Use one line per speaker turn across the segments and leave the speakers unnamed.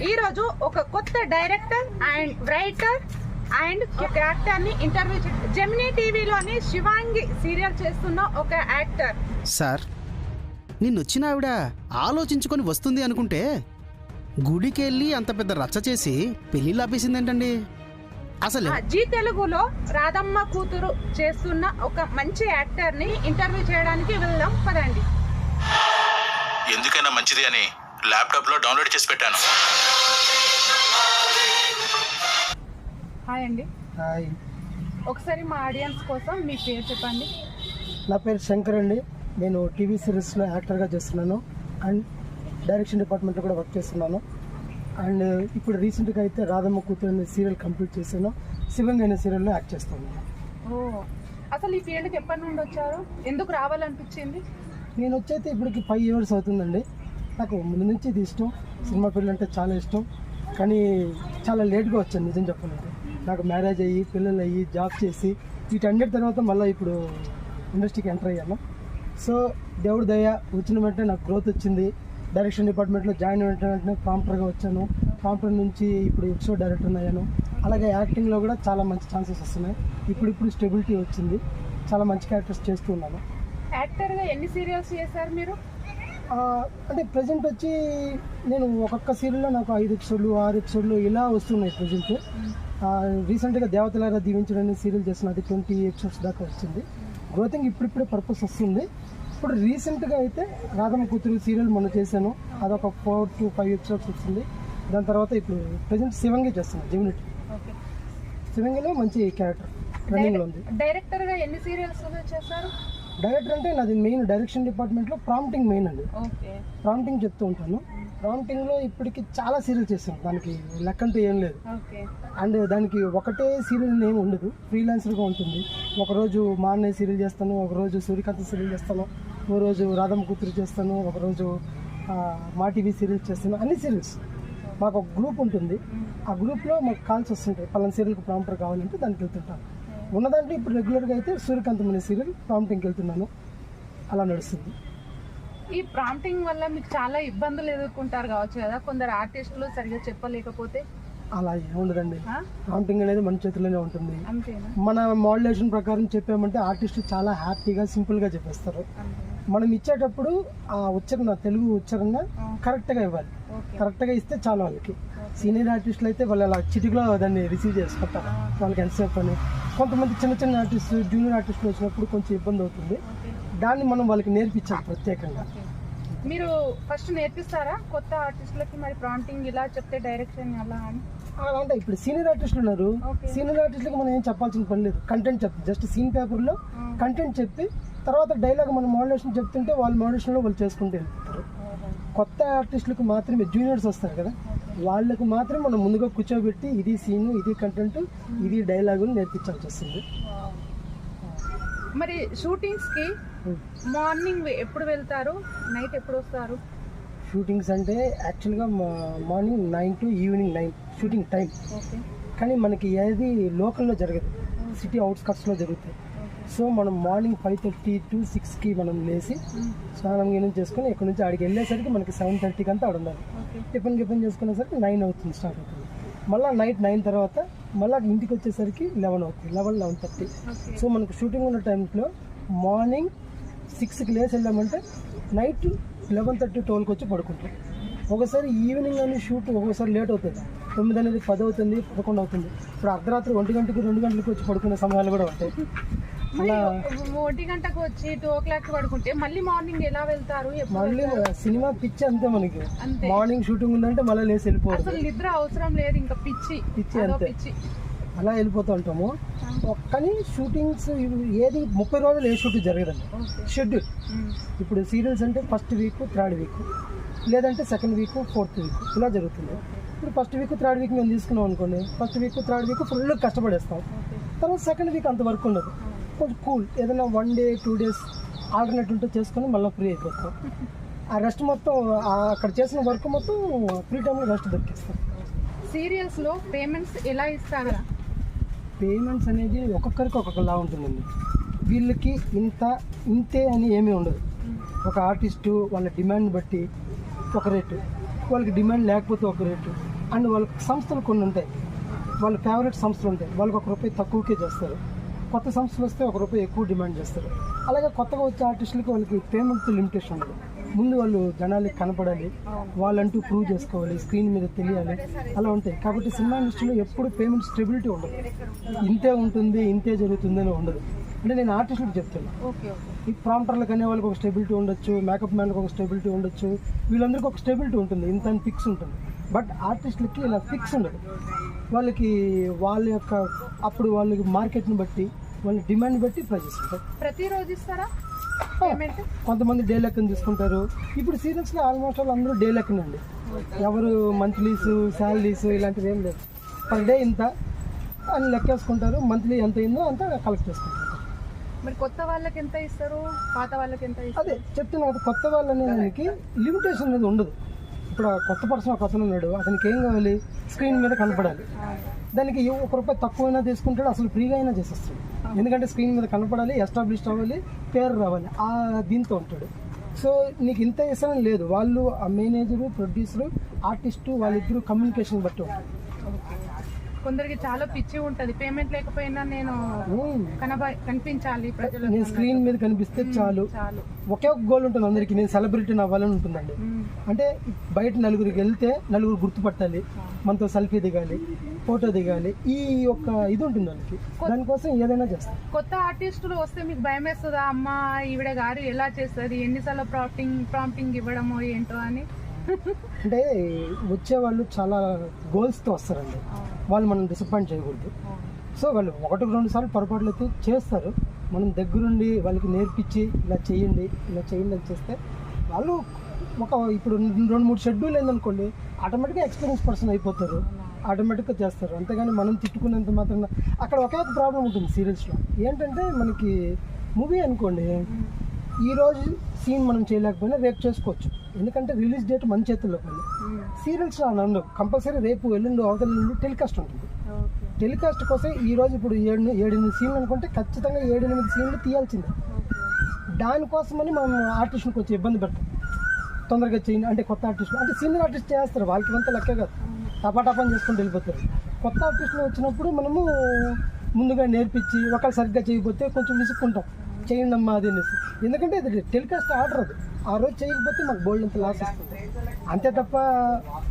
ఈ రోజు ఒక కొత్త డైరెక్టర్ అండ్ రైటర్ అండ్ ఒక యాక్టర్ని ఇంటర్వ్యూ జెమినీ టీవీలోని శివాంగి సీరియల్ చేస్తున్న ఒక యాక్టర్.
సార్ నిన్నొచ్చిన ఆవిడ ఆలోచించుకొని వస్తుంది అనుకుంటే గుడికి వెళ్ళి అంత పెద్ద రచ్చ చేసి పెళ్ళిళ్ళు ఆపేసిందేంటండి అసలు
ఆ, జీ తెలుగులో రాధమ్మ కూతురు చేస్తున్న ఒక మంచి యాక్టర్ని ఇంటర్వ్యూ చేయడానికి వెళ్దాం పదండి.
ఎందుకైనా మంచిది అని ల్యాప్టాప్లో డౌన్లోడ్ చేసి పెట్టాను.
హాయ్ అండి.
హాయ్.
ఒకసారి మా ఆడియన్స్ కోసం మీ పేరు చెప్పండి.
నా పేరు శంకర్ అండి. నేను టీవీ సిరీస్లో యాక్టర్గా చేస్తున్నాను. అండ్ డైరెక్షన్ డిపార్ట్మెంట్లో కూడా వర్క్ చేస్తున్నాను. అండ్ ఇప్పుడు రీసెంట్గా అయితే రాధమ్మ కూతురు అనే సీరియల్ కంప్లీట్ చేశాను. శివంగి అనే సీరియల్లో యాక్ట్ చేస్తున్నాను
ఓ అసలు ఈ ఫీల్డ్కి ఎప్పటి నుండి వచ్చారు? ఎందుకు రావాలనిపించింది?
నేను వచ్చైతే ఇప్పటికి ఫైవ్ ఇయర్స్ అవుతుందండి. నాకు ముందు నుంచి ఇది ఇష్టం. సినిమా పిల్లలు అంటే చాలా ఇష్టం. కానీ చాలా లేట్గా వచ్చాను నిజం చెప్పాలంటే. నాకు మ్యారేజ్ అయ్యి పిల్లలు అయ్యి జాబ్ చేసి వీటన్నిటి తర్వాత మళ్ళీ ఇప్పుడు ఇండస్ట్రీకి ఎంటర్ అయ్యాను. సో దేవుడి దయ వచ్చిన వెంటనే నాకు గ్రోత్ వచ్చింది. డైరెక్షన్ డిపార్ట్మెంట్లో జాయిన్ అయిన వెంటనే ప్రాంప్టర్గా వచ్చాను. ప్రాంప్టర్ నుంచి ఇప్పుడు ఎపిసోడ్ డైరెక్టర్ అయ్యాను. అలాగే యాక్టింగ్లో కూడా చాలా మంచి ఛాన్సెస్ వస్తున్నాయి. ఇప్పుడు ఇప్పుడు స్టెబిలిటీ వచ్చింది. చాలా మంచి క్యారెక్టర్స్ చేస్తూ ఉన్నాను.
యాక్టర్గా ఎన్ని సీరియల్స్ చేశారు మీరు?
అంటే ప్రజెంట్ వచ్చి నేను ఒక్కొక్క సీరియల్లో నాకు ఐదు ఎపిసోడ్లు ఆరు ఎపిసోడ్లు ఇలా వస్తున్నాయి ప్రజెంట్ రీసెంట్గా దేవతలారా దీవించడం అనే సీరియల్ చేసిన అది ట్వంటీ ఎపిసోడ్స్ దాకా వచ్చింది. గ్రోతింగ్ ఇప్పుడిప్పుడే పర్పస్ వస్తుంది. ఇప్పుడు రీసెంట్గా అయితే రాధమ్మ కూతురు సీరియల్ మొన్న చేశాను. అదొక ఫోర్ టు ఫైవ్ ఎపిసోడ్స్ వచ్చింది దాని తర్వాత ఇప్పుడు ప్రజెంట్ శివంగి చేస్తున్నాను జిమ్నిటీ
ఓకే
శివంగిలో మంచి క్యారెక్టర్ రన్నింగ్లో ఉంది.
డైరెక్టర్గా ఎన్ని సీరియల్స్ చేశారు?
డైరెక్టర్ అంటే నాది మెయిన్ డైరెక్షన్ డిపార్ట్మెంట్లో ప్రాంప్టింగ్ మెయిన్ అండి ప్రాంప్టింగ్ చెప్తూ ఉంటాను. ప్రాంప్టింగ్లో ఇప్పటికి చాలా సీరియల్ చేస్తాను. దానికి లెక్కంటూ ఏం లేదు. అండ్ దానికి ఒకటే సీరియల్ ఏమి ఉండదు. ఫ్రీలాన్సర్గా ఉంటుంది. ఒకరోజు మా అన్నయ్య సీరియల్ చేస్తాను ఒకరోజు సూర్యకాంత్ సీరియల్ చేస్తాను ఓ రోజు రాధమ్మ కూతురు చేస్తాను ఒకరోజు మా టీవీ సీరియల్స్ చేస్తాను. అన్ని సీరియల్స్ మాకు ఒక గ్రూప్ ఉంటుంది. ఆ గ్రూప్లో మాకు కాల్స్ వస్తుంటాయి. పలానా సీరియల్కి ప్రాంప్టర్ కావాలంటే దానికి వెళ్తుంటాను. ఉన్న దాంట్లో ఇప్పుడు రెగ్యులర్గా అయితే సూర్యకాంతం అనే సీరియల్ ప్రాంప్టింగ్కి వెళ్తున్నాను. అలా నడుస్తుంది.
ఈ ప్రాంప్టింగ్ వల్ల మీకు చాలా ఇబ్బందులు ఎదుర్కొంటారు కావచ్చు కదా? కొందరు ఆర్టిస్టులు సరిగా చెప్పలేకపోతే?
అలా ఏముండదండి
ఆ?
ప్రాంప్టింగ్ అనేది మన చేతిలోనే ఉంటుంది. మన మోడ్యులేషన్ ప్రకారం చెప్పామంటే ఆర్టిస్ట్ చాలా హ్యాపీగా సింపుల్గా చెప్పేస్తారు. మనం ఇచ్చేటప్పుడు ఆ ఉచ్చారణ తెలుగు ఉచ్చారణ కరెక్ట్గా ఇవ్వాలి. కరెక్ట్గా ఇస్తే చాలు వాళ్ళకి. సీనియర్ ఆర్టిస్టులు అయితే వాళ్ళు అలా చిటికలో దాన్ని రిసీవ్ చేసుకుంటారు. వాళ్ళకి ఎంతసేపు అని కొంతమంది చిన్న చిన్న ఆర్టిస్ట్ జూనియర్ ఆర్టిస్టులు వచ్చినప్పుడు కొంచెం ఇబ్బంది అవుతుంది. దాన్ని మనం వాళ్ళకి నేర్పించాలి ప్రత్యేకంగా.
మీరు ఫస్ట్ నేర్పిస్తారా? కొత్త ఆర్టిస్టులకి మరి ప్రాంప్టింగ్ ఇలా చెప్తే డైరెక్షన్ అలా అని?
అంటే ఇప్పుడు సీనియర్ ఆర్టిస్టులు ఉన్నారు. సీనియర్ ఆర్టిస్టులకు మనం ఏం చెప్పాల్సిన పని లేదు. కంటెంట్ చెప్తే జస్ట్ సీన్ పేపర్లో కంటెంట్ చెప్పి తర్వాత డైలాగ్ మనం మోడలేషన్ చెప్తుంటే వాళ్ళ మోడలేషన్లో వాళ్ళు చేసుకుంటూ వెళ్ళిపోతారు కొత్త ఆర్టిస్టులకు మాత్రమే జూనియర్స్ వస్తారు కదా. వాళ్ళకు మాత్రం మనం ముందుగా కూర్చోబెట్టి ఇది సీన్ ఇది కంటెంట్ ఇది డైలాగు నేర్పించాల్సి వస్తుంది.
మరి షూటింగ్స్కి మార్నింగ్ ఎప్పుడు వెళ్తారు? నైట్ ఎప్పుడు వస్తారు?
షూటింగ్స్ అంటే యాక్చువల్గా morning nine to evening nine shooting time కానీ మనకి ఏది లోకల్లో జరగదు. సిటీ అవుట్స్కట్స్లో జరుగుతాయి. సో మనం మార్నింగ్ ఫైవ్ థర్టీ టు సిక్స్కి మనం లేచి స్నానం గీనం చేసుకొని ఇక్కడ నుంచి ఆడికి వెళ్ళేసరికి మనకి సెవెన్ థర్టీకి అంతా ఉండాలి టిఫిన్ టిఫిన్ చేసుకునేసరికి నైన్ అవుతుంది స్టార్ట్ అవుతుంది. మళ్ళీ నైట్ నైన్ తర్వాత మళ్ళీ ఇంటికి వచ్చేసరికి లెవెన్ అవుతుంది లెవెన్ లెవెన్ థర్టీ. సో మనకు షూటింగ్ ఉన్న టైంలో మార్నింగ్ సిక్స్కి లేచి వెళ్ళామంటే నైట్ లెవెన్ థర్టీ ట్వెల్వ్కి వచ్చి పడుకుంటాం. ఒకసారి ఈవినింగ్ అని షూట్ ఒక్కొక్కసారి లేట్ అవుతుంది. తొమ్మిది అనేది పది అవుతుంది పదకొండు అవుతుంది. ఇప్పుడు అర్ధరాత్రి ఒంటి గంటకి రెండు గంటలకు వచ్చి పడుకునే సమయాలు కూడా ఉంటాయి.
ఒంటి గంటకు వచ్చి టూ ఓ క్లాక్ పడుకుంటే మళ్ళీ మార్నింగ్ ఎలా వెళ్తారు?
మళ్ళీ సినిమా పిచ్చి అంతే మనకి. మార్నింగ్ షూటింగ్ ఉందంటే మళ్ళీ లేచి వెళ్ళిపోవడం
అసలు నిద్ర అవసరం లేదు ఇంకా పిచ్చి.
పిచ్చి అంతే.
పిచ్చి.
అలా వెళ్ళిపోతూ ఉంటాము. కానీ షూటింగ్స్ ఏది ముప్పై రోజులు ఏ షూట్ జరగదండి. షెడ్యూల్. ఇప్పుడు సీరియల్స్ అంటే ఫస్ట్ వీక్ థర్డ్ వీక్. లేదంటే సెకండ్ వీక్ ఫోర్త్ వీక్. ఇలా జరుగుతుంది. ఇప్పుడు ఫస్ట్ వీక్ థర్డ్ వీక్ మేము తీసుకున్నాం అనుకోండి. First week third week full కష్టపడేస్తాం. తర్వాత సెకండ్ వీక్ అంత వర్క్ ఉండదు. కొంచెం కూల్. ఏదైనా one day two days alternate ఉంటే చేసుకొని మళ్ళీ ఫ్రీ అయిపోతాం. ఆ రెస్ట్ మొత్తం అక్కడ చేసిన వర్క్ మొత్తం ఫ్రీ టైంలో రెస్ట్ దొరికిస్తాం.
సీరియల్స్లో పేమెంట్స్ ఎలా ఇస్తారా?
పేమెంట్స్ అనేది ఒక్కొక్కరికి ఒక్కొక్కలా ఉంటుందండి. వీళ్ళకి ఇంత ఇంతే అని ఏమీ ఉండదు. ఒక ఆర్టిస్టు వాళ్ళ డిమాండ్ బట్టి ఒక రేటు వాళ్ళకి డిమాండ్ లేకపోతే ఒక రేటు అండ్ వాళ్ళకి సంస్థలు కొన్ని ఉంటాయి. వాళ్ళ ఫేవరెట్ సంస్థలు ఉంటాయి. వాళ్ళకి ఒక రూపాయి తక్కువకే చేస్తారు. కొత్త సంస్థలు వస్తే ఒక రూపాయి ఎక్కువ డిమాండ్ చేస్తారు. అలాగే కొత్తగా వచ్చే ఆర్టిస్టులకి వాళ్ళకి పేమెంట్ లిమిటేషన్ ఉండదు. ముందు వాళ్ళు జనాలకి కనపడాలి వాళ్ళంటూ ప్రూవ్ చేసుకోవాలి స్క్రీన్ మీద తెలియాలి అలా ఉంటాయి. కాబట్టి సినిమా ఇండస్ట్రీలో ఎప్పుడు పేమెంట్ స్టెబిలిటీ ఉండదు. ఇంతే ఉంటుంది ఇంతే జరుగుతుంది అని ఉండదు. అంటే నేను ఆర్టిస్టులకు
ఓకే
ఈ ప్రాంప్టర్లకు అనే వాళ్ళకి ఒక స్టెబిలిటీ ఉండొచ్చు మేకప్ మ్యాన్కి ఒక స్టెబిలిటీ ఉండొచ్చు వీళ్ళందరికీ ఒక స్టెబిలిటీ ఉంటుంది ఇంత అని ఫిక్స్ ఉంటుంది. బట్ ఆర్టిస్టులకి ఇలా ఫిక్స్ ఉండదు. వాళ్ళకి వాళ్ళ యొక్క అప్పుడు వాళ్ళకి మార్కెట్ని బట్టి వాళ్ళ డిమాండ్ బట్టి ప్రైజెస్ ఉంటాయి
ప్రతిరోజు ఇస్తారా?
కొంతమంది డే లెక్కన తీసుకుంటారు. ఇప్పుడు సీరియల్స్లో ఆల్మోస్ట్ వాళ్ళు అందరూ డే లెక్కనండి. ఎవరు మంత్లీస్ శాలరీస్ ఇలాంటివి ఏం లేదు పర్ డే ఇంత అని లెక్కేసుకుంటారు మంత్లీ ఎంత అయిందో అంత కలెక్ట్ చేసుకుంటారు.
మరి కొత్త వాళ్ళకి ఎంత ఇస్తారు? పాత వాళ్ళకి ఎంత ఇస్తారు?
అదే చెప్తున్నా కదా కొత్త వాళ్ళు అనేదానికి లిమిటేషన్ అనేది ఉండదు. ఇప్పుడు కొత్త పర్సన్ ఒక అతను ఉన్నాడు. అతనికి ఏం కావాలి? స్క్రీన్ మీద కనపడాలి. దానికి ఒక రూపాయి తక్కువైనా తీసుకుంటాడు. అసలు ఫ్రీగా అయినా చేసేస్తాడు. ఎందుకంటే స్క్రీన్ మీద కనపడాలి ఎస్టాబ్లిష్ అవ్వాలి పేరు రావాలి. ఆ దీంతో ఉంటాడు. సో నీకు ఇంత ఇస్తానని లేదు. వాళ్ళు ఆ మేనేజరు ప్రొడ్యూసరు ఆర్టిస్టు వాళ్ళిద్దరూ కమ్యూనికేషన్ బట్టి ఉంటారు.
కొందరికి చాలా పిచ్చి ఉంటది. పేమెంట్ లేకపోయినా నేను. కనబ కనిపించాలి ప్రజలకు
నేను స్క్రీన్ మీద కనిపిస్తే చాలు.
చాలు.
ఒకే ఒక గోల్ ఉంటుంది అందరికీ. నేను సెలబ్రిటీని అవ్వాలని ఉంటుందండి. అంటే బయట నలుగురికి వెళ్తే నలుగురు గుర్తుపట్టాలి. మనతో సెల్ఫీ దిగాలి ఫోటో దిగాలి. ఈ యొక్క ఇది ఉంటుంది వాళ్ళకి. దానికోసం ఏదైనా చేస్తారు
కొత్త ఆర్టిస్టులు వస్తే మీకు భయం వేస్తుందా అమ్మా ఈవిడ గారు ఎలా చేస్తుంది? ఎన్నిసార్లు ప్రాంప్టింగ్ ప్రాంప్టింగ్ ఇవ్వడమో ఏంటో అని?
అంటే వచ్చే వాళ్ళు చాలా గోల్స్తో వస్తారండి. వాళ్ళు మనం డిసప్పాయింట్ చేయకూడదు. సో వాళ్ళు ఒకటికి రెండు సార్లు పొరపాట్లు అయితే చేస్తారు. మనం దగ్గరుండి వాళ్ళకి నేర్పించి ఇలా చేయండి ఇలా చేయండి అని చేస్తే వాళ్ళు ఒక ఇప్పుడు రెండు మూడు షెడ్యూల్ అయిందనుకోండి ఆటోమేటిక్గా ఎక్స్పీరియన్స్ పర్సన్ అయిపోతారు. ఆటోమేటిక్గా చేస్తారు. అంతేగాని మనం తిట్టుకున్నంత మాత్రం అక్కడ ఒకే ఒక ప్రాబ్లం ఉంటుంది సీరియల్స్లో ఏంటంటే మనకి మూవీ అనుకోండి ఈ రోజు సీన్ మనం చేయలేకపోయినా రేపు చేసుకోవచ్చు. ఎందుకంటే రిలీజ్ డేట్ మన చేతుల్లో పని అలా ఉండవు కంపల్సరీ రేపు ఎల్లుండి అవతల నుండి టెలికాస్ట్ ఉంటుంది. టెలికాస్ట్ కోసం ఈ రోజు ఇప్పుడు ఏడు ఏడెనిమిది సీన్లు అనుకుంటే ఖచ్చితంగా ఏడెనిమిది సీన్లు తీయాల్సిందే. దానికోసమని మనం ఆర్టిస్ట్ని కొంచెం ఇబ్బంది పెడతాం. తొందరగా చేయండి. అంటే కొత్త ఆర్టిస్ట్. అంటే సీనియర్ ఆర్టిస్ట్ చేస్తారు. వాళ్ళకి అంతా లెక్క కాదు. టపాటపని చేసుకుంటూ వెళ్ళిపోతారు. కొత్త ఆర్టిస్టులు వచ్చినప్పుడు మనము ముందుగా నేర్పించి ఒకళ్ళు సరిగ్గా చేయకపోతే కొంచెం విసుక్కుంటాం. చేయండి అమ్మా అది అనేసి. ఎందుకంటే అది టెలికాస్ట్ ఆర్డర్ అది. ఆ రోజు చేయకపోతే మాకు బోల్డ్ అంత లాస్ వస్తుంది అంతే తప్ప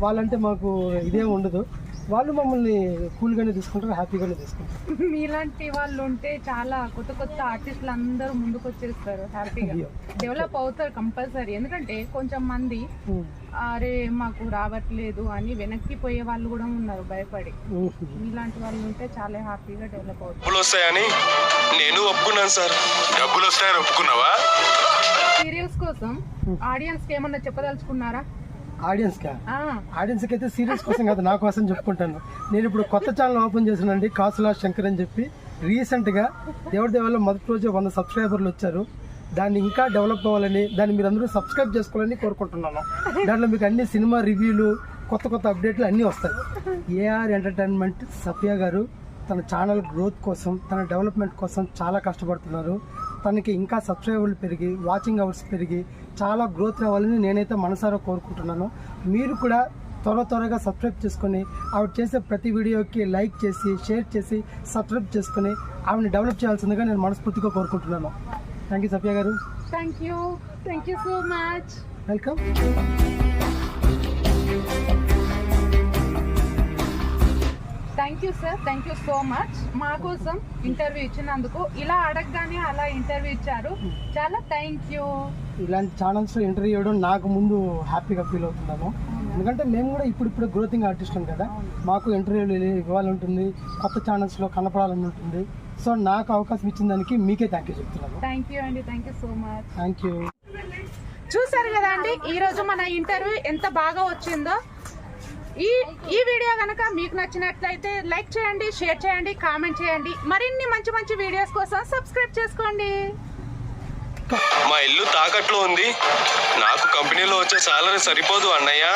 వాళ్ళంటే మాకు ఇదే ఉండదు. వాళ్ళు మమ్మల్ని కూల్గానే తీసుకుంటారు హ్యాపీగానే తీసుకుంటారు.
మీలాంటి వాళ్ళు ఉంటే చాలా కొత్త కొత్త ఆర్టిస్టులు అందరూ ముందుకు వచ్చేస్తారు హ్యాపీగా. డెవలప్ అవుతారు కంపల్సరీ ఎందుకంటే కొంచెం మంది. అరే మాకు రావట్లేదు అని వెనక్కి పోయే వాళ్ళు కూడా ఉన్నారు భయపడి. మీలాంటి వాళ్ళు ఉంటే చాలా హ్యాపీగా డెవలప్ అవుతారు.
డబ్బులు వస్తాయని నేను ఒప్పుకున్నాను సార్.
డబ్బులు వస్తాయని ఒప్పుకున్నావా?
సీరియల్స్ కోసం ఆడియన్స్కి ఏమన్నా చెప్పదలుచుకున్నారా?
ఆడియన్స్ కా
ఆ,
ఆడియన్స్కి అయితే సీరియల్స్ కోసం కాదు నా కోసం చెప్పుకుంటాను. నేను ఇప్పుడు కొత్త ఛానల్ ఓపెన్ చేశానండి కాసులా శంకర్ అని చెప్పి. రీసెంట్గా దేవుడి దేవాలో మొదటి రోజు వంద సబ్స్క్రైబర్లు వచ్చారు. దాన్ని ఇంకా డెవలప్ అవ్వాలని దాన్ని మీరు అందరూ సబ్స్క్రైబ్ చేసుకోవాలని కోరుకుంటున్నాను. దాంట్లో మీకు అన్ని సినిమా రివ్యూలు కొత్త కొత్త అప్డేట్లు అన్నీ వస్తాయి. ఏఆర్ ఎంటర్టైన్మెంట్ సఫియా గారు తన ఛానల్ గ్రోత్ కోసం తన డెవలప్మెంట్ కోసం చాలా కష్టపడుతున్నారు. తనకి ఇంకా సబ్స్క్రైబర్లు పెరిగి వాచింగ్ అవర్స్ పెరిగి చాలా గ్రోత్ రావాలని నేనైతే మనసారా కోరుకుంటున్నాను. మీరు కూడా త్వర త్వరగా సబ్స్క్రైబ్ చేసుకొని ఆవిడ చేసే ప్రతి వీడియోకి లైక్ చేసి షేర్ చేసి సబ్స్క్రైబ్ చేసుకొని ఆవిడని డెవలప్ చేయాల్సిందిగా నేను మనస్ఫూర్తిగా కోరుకుంటున్నాను. Thank you Safia garu.
Thank you thank you so much
welcome.
You sir thank you so much మా కోసం ఇంటర్వ్యూ ఇచ్చినందుకు ఇలా అడగగానే అలా ఇంటర్వ్యూ ఇచ్చారు. చాలా థ్యాంక్ యూ
ఇలాంటి ఛానల్స్లో ఇంటర్వ్యూ ఇవ్వడం నాకు ముందు హ్యాపీగా ఫీల్ అవుతున్నాను ఎందుకంటే మేము కూడా ఇప్పుడు ఇప్పుడు గ్రోతింగ్ ఆర్టిస్ట్ కదా. మాకు ఇంటర్వ్యూలు ఇవ్వాలని ఉంటుంది. కొత్త ఛానల్స్లో కనపడాలని ఉంటుంది. సో నాకు అవకాశం ఇచ్చిన దానికి మీకే థ్యాంక్ యూ చెప్తున్నాను.
థ్యాంక్ యూ అండి. Thank you so much
thank you
చూసారు కదా అండి ఈ రోజు మన ఇంటర్వ్యూ ఎంత బాగా వచ్చిందో. ఈ ఈ వీడియో కనుక మీకు నచ్చినట్లయితే లైక్ చేయండి షేర్ చేయండి కామెంట్ చేయండి. మరిన్ని మంచి మంచి వీడియోస్ కోసం సబ్స్క్రైబ్ చేసుకోండి.
మా ఇల్లు తాకట్లో ఉంది. నాకు కంపెనీలో వచ్చే సాలరీ సరిపోదు అన్నయ్య.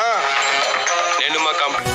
నేను మా కంపెనీ.